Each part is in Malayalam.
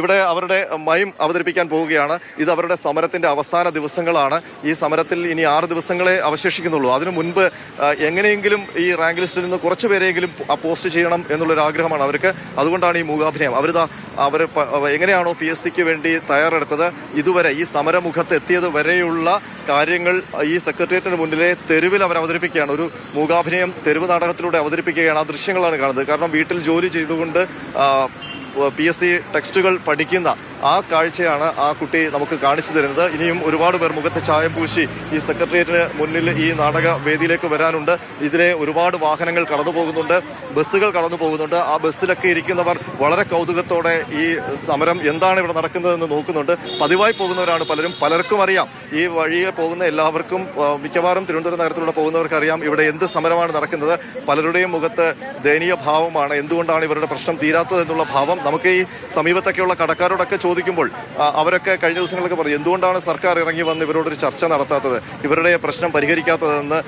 ഇവിടെ അവരുടെ മയം അവതരിപ്പിക്കാൻ പോവുകയാണ്. ഇത് അവരുടെ സമരത്തിന്റെ അവസാന ദിവസങ്ങളാണ്. ഈ സമരത്തിൽ ഇനി ആറ് ദിവസങ്ങളെ അവശേഷിക്കുന്നുള്ളൂ. അതിനു മുൻപ് എങ്ങനെയെങ്കിലും ഈ റാങ്ക് ലിസ്റ്റിൽ നിന്ന് കുറച്ചു പേരെങ്കിലും പോസ്റ്റ് ചെയ്യണം എന്നുള്ളൊരു ആഗ്രഹമാണ് അവർക്ക്. അതുകൊണ്ടാണ് ഈ മൂകാഭിനയം. അവരിതാ അവർ എങ്ങനെയാണോ പി എസ് സിക്ക് വേണ്ടി തയ്യാറെടുത്തത് ഇതുവരെ ഈ സമരമുഖത്ത് എത്തിയത് വരെയുള്ള കാര്യങ്ങൾ ഈ സെക്രട്ടേറിയറ്റിന് മുന്നിലെ തെരുവിൽ അവർ അവതരിപ്പിക്കുകയാണ്. ഒരു മൂകാഭിനയം തെരുവ് നാടകത്തിലൂടെ അവതരിപ്പിക്കുകയാണ്. ആ ദൃശ്യങ്ങളാണ് കാണുന്നത്. കാരണം വീട്ടിൽ ജോലി ചെയ്തുകൊണ്ട് പി എസ് സി ടെക്സ്റ്റുകൾ പഠിക്കുന്ന ആ കാഴ്ചയാണ് ആ കുട്ടി നമുക്ക് കാണിച്ചു തരുന്നത്. ഇനിയും ഒരുപാട് പേർ മുഖത്ത് ചായം പൂശി ഈ സെക്രട്ടേറിയറ്റിന് മുന്നിൽ ഈ നാടക വേദിയിലേക്ക് വരാനുണ്ട്. ഇതിലെ ഒരുപാട് വാഹനങ്ങൾ കടന്നു പോകുന്നുണ്ട്. ബസ്സുകൾ കടന്നു പോകുന്നുണ്ട്. ആ ബസ്സിലൊക്കെ ഇരിക്കുന്നവർ വളരെ കൗതുകത്തോടെ ഈ സമരം എന്താണ് ഇവിടെ നടക്കുന്നതെന്ന് നോക്കുന്നുണ്ട്. പതിവായി പോകുന്നവരാണ് പലരും. പലർക്കും അറിയാം. ഈ വഴിയെ പോകുന്ന എല്ലാവർക്കും മിക്കവാറും തിരുവനന്തപുരം നഗരത്തിലൂടെ പോകുന്നവർക്ക് അറിയാം ഇവിടെ എന്ത് സമരമാണ് നടക്കുന്നത്. പലരുടെയും മുഖത്ത് ദയനീയ ഭാവമാണ്. എന്തുകൊണ്ടാണ് ഇവരുടെ പ്രശ്നം തീരാത്തത് എന്നുള്ള ഭാവം. നമുക്ക് ഈ സമീപത്തൊക്കെയുള്ള കടക്കാരോടൊക്കെ ചോദിക്കുമ്പോൾ അവരൊക്കെ കഴിഞ്ഞ ദിവസങ്ങളൊക്കെ പറഞ്ഞു എന്തുകൊണ്ടാണ് സർക്കാർ ഇറങ്ങി വന്ന് ഇവരോടൊരു ചർച്ച നടത്താത്തത്? ഇവരുടെ പ്രശ്നം പരിഹരിക്കാത്തതെന്ന്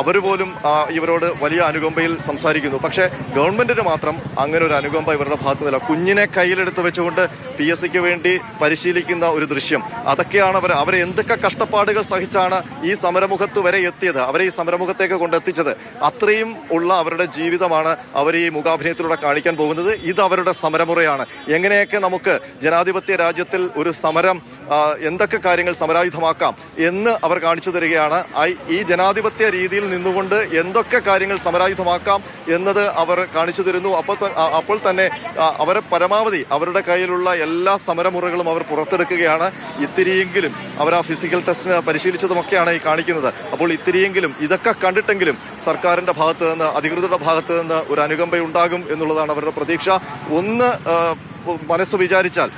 അവർ പോലും ഇവരോട് വലിയ അനുകമ്പയിൽ സംസാരിക്കുന്നു. പക്ഷേ ഗവൺമെന്റിന് മാത്രം അങ്ങനെ ഒരു അനുകമ്പ ഇവരുടെ ഭാഗത്തു നിന്നില്ല കുഞ്ഞിനെ കയ്യിലെടുത്ത് വെച്ചുകൊണ്ട് പി എസ് സിക്ക് വേണ്ടി പരിശീലിക്കുന്ന ഒരു ദൃശ്യം. അതൊക്കെയാണ് അവർ അവരെ എന്തൊക്കെ കഷ്ടപ്പാടുകൾ സഹിച്ചാണ് ഈ സമരമുഖത്ത് വരെ എത്തിയത് അവരെ ഈ സമരമുഖത്തേക്ക് കൊണ്ടെത്തിച്ചത് അത്രയും ഉള്ള അവരുടെ ജീവിതമാണ് അവർ ഈ മുഖാഭിനയത്തിലൂടെ കാണിക്കാൻ പോകുന്നത്. ഇത് അവരുടെ സമരമുറയാണ്. എങ്ങനെയൊക്കെ നമുക്ക് ജനാധിപത്യ രാജ്യത്തിൽ ഒരു സമരം എന്തൊക്കെ കാര്യങ്ങൾ സമരായുധമാക്കാം എന്ന് അവർ കാണിച്ചു തരികയാണ്. ഈ ജനാധിപത്യ രീതിയിൽ നിന്നുകൊണ്ട് എന്തൊക്കെ കാര്യങ്ങൾ സമരായുധമാക്കാം എന്നത് അവർ കാണിച്ചു തരുന്നു. അപ്പോൾ അപ്പോൾ തന്നെ അവർ പരമാവധി അവരുടെ കയ്യിലുള്ള എല്ലാ സമരമുറകളും അവർ പുറത്തെടുക്കുകയാണ്. ഇത്തിരിയെങ്കിലും അവർ ആ ഫിസിക്കൽ ടെസ്റ്റിന് പരിശീലിച്ചതുമൊക്കെയാണ് ഈ കാണിക്കുന്നത്. അപ്പോൾ ഇത്തിരിയെങ്കിലും ഇതൊക്കെ കണ്ടിട്ടെങ്കിലും സർക്കാരിന്റെ ഭാഗത്ത് നിന്ന് അധികൃതരുടെ ഭാഗത്ത് നിന്ന് ഒരു അനുകമ്പയുണ്ടാകും എന്നുള്ളതാണ് അവരുടെ പ്രതീക്ഷ. ഒന്ന് മനസ്സ് വിചാരിച്ചാൽ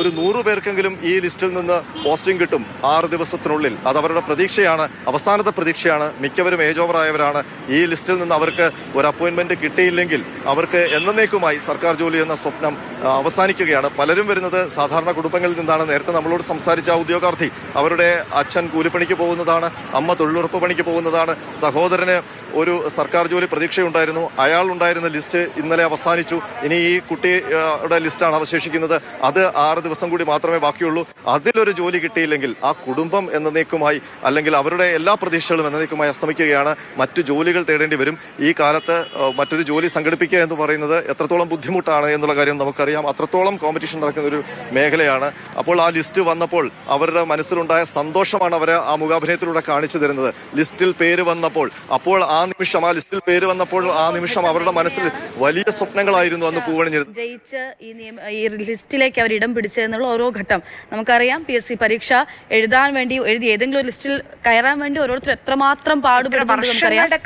ഒരു നൂറ് പേർക്കെങ്കിലും ഈ ലിസ്റ്റിൽ നിന്ന് പോസ്റ്റിംഗ് കിട്ടും ആറ് ദിവസത്തിനുള്ളിൽ. അത് അവരുടെ പ്രതീക്ഷയാണ് അവസാനത്തെ പ്രതീക്ഷയാണ്. മിക്കവരും ഏജ് ഓവർ ആയവരാണ്. ഈ ലിസ്റ്റിൽ നിന്ന് അവർക്ക് ഒരു അപ്പോയിന്റ്മെന്റ് കിട്ടിയില്ലെങ്കിൽ അവർക്ക് എന്നേക്കുമായി സർക്കാർ ജോലി എന്ന സ്വപ്നം അവസാനിക്കുകയാണ്. പലരും വരുന്നത് സാധാരണ കുടുംബങ്ങളിൽ നിന്നാണ്. നേരത്തെ നമ്മളോട് സംസാരിച്ച ഉദ്യോഗാർത്ഥി അവരുടെ അച്ഛൻ കൂലിപ്പണിക്ക് പോകുന്നതാണ് അമ്മ തൊഴിലുറപ്പ് പണിക്ക് പോകുന്നതാണ്. സഹോദരന് ഒരു സർക്കാർ ജോലി പ്രതീക്ഷയുണ്ടായിരുന്നു. അയാൾ ഉണ്ടായിരുന്ന ലിസ്റ്റ് ഇന്നലെ അവസാനിച്ചു. ഇനി ഈ കുട്ടിയുടെ ലിസ്റ്റാണ് അവശേഷിക്കുന്നത്. അത് ആറ് ദിവസം കൂടി മാത്രമേ ബാക്കിയുള്ളൂ. അതിലൊരു ജോലി കിട്ടിയില്ലെങ്കിൽ ആ കുടുംബം എന്നേക്കുമായി അല്ലെങ്കിൽ അവരുടെ എല്ലാ പ്രതീക്ഷകളും എന്നേക്കുമായി അസ്തമിക്കുകയാണ്. മറ്റു ജോലികൾ തേടേണ്ടി വരും. ഈ കാലത്ത് മറ്റൊരു ജോലി സംഘടിപ്പിക്കുക എന്ന് പറയുന്നത് എത്രത്തോളം ബുദ്ധിമുട്ടാണ് എന്നുള്ള കാര്യം നമുക്കറിയാം. അത്രത്തോളം കോമ്പറ്റീഷൻ നടക്കുന്ന ഒരു മേഖലയാണ്. അപ്പോൾ ആ ലിസ്റ്റ് വന്നപ്പോൾ അവരുടെ മനസ്സിലുണ്ടായ സന്തോഷമാണ് അവരെ ആ മുഖാഭിനയത്തിലൂടെ കാണിച്ചു തരുന്നത്. ലിസ്റ്റിൽ പേര് വന്നപ്പോൾ അപ്പോൾ ആ നിമിഷം ആ ലിസ്റ്റിൽ പേര് വന്നപ്പോൾ ആ നിമിഷം അവരുടെ മനസ്സിൽ വലിയ സ്വപ്നങ്ങളായിരുന്നു അന്ന് പൂവണിഞ്ഞിരുന്നത്. ജയിച്ച് ഈ നിയമ ഈ ലിസ്റ്റിലേക്ക് അവർ ഇടം പിടിച്ചതെന്നുള്ള ഓരോ ഘട്ടം. നമുക്കറിയാം പി എസ് സി പരീക്ഷ എഴുതാൻ വേണ്ടി എഴുതി ഏതെങ്കിലും ഒരു ലിസ്റ്റിൽ കയറാൻ വേണ്ടി ഓരോരുത്തർ എത്രമാത്രം പാടുപെടുന്നുണ്ട് നമുക്കറിയാം. വർഷങ്ങളുടെ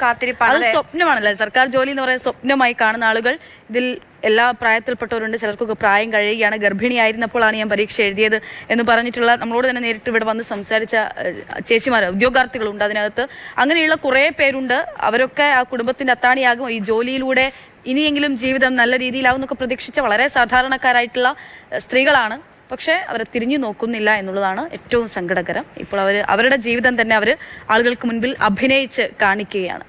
അത് സ്വപ്നമാണല്ലേ? സർക്കാർ ജോലി എന്ന് പറയുന്ന സ്വപ്നമായി കാണുന്ന ആളുകൾ ഇതിൽ എല്ലാ പ്രായത്തിൽപ്പെട്ടവരുണ്ട്. ചിലർക്കൊക്കെ പ്രായം കഴിയുകയാണ്. ഗർഭിണിയായിരുന്നപ്പോഴാണ് ഞാൻ പരീക്ഷ എഴുതിയത് എന്ന് പറഞ്ഞിട്ടുള്ള നമ്മളോട് തന്നെ നേരിട്ട് ഇവിടെ വന്ന് സംസാരിച്ച ചേച്ചിമാർ ഉദ്യോഗാർത്ഥികളുണ്ട് അതിനകത്ത്. അങ്ങനെയുള്ള കുറേ പേരുണ്ട്. അവരൊക്കെ ആ കുടുംബത്തിന്റെ അത്താണിയാകും. ഈ ജോലിയിലൂടെ ഇനിയെങ്കിലും ജീവിതം നല്ല രീതിയിലാവും എന്നൊക്കെ പ്രതീക്ഷിച്ച വളരെ സാധാരണക്കാരായിട്ടുള്ള സ്ത്രീകളാണ്. പക്ഷേ അവരെ തിരിഞ്ഞു നോക്കുന്നില്ല എന്നുള്ളതാണ് ഏറ്റവും സങ്കടകരം. ഇപ്പോൾ അവർ അവരുടെ ജീവിതം തന്നെ അവർ ആളുകൾക്ക് മുൻപിൽ അഭിനയിച്ച് കാണിക്കുകയാണ്.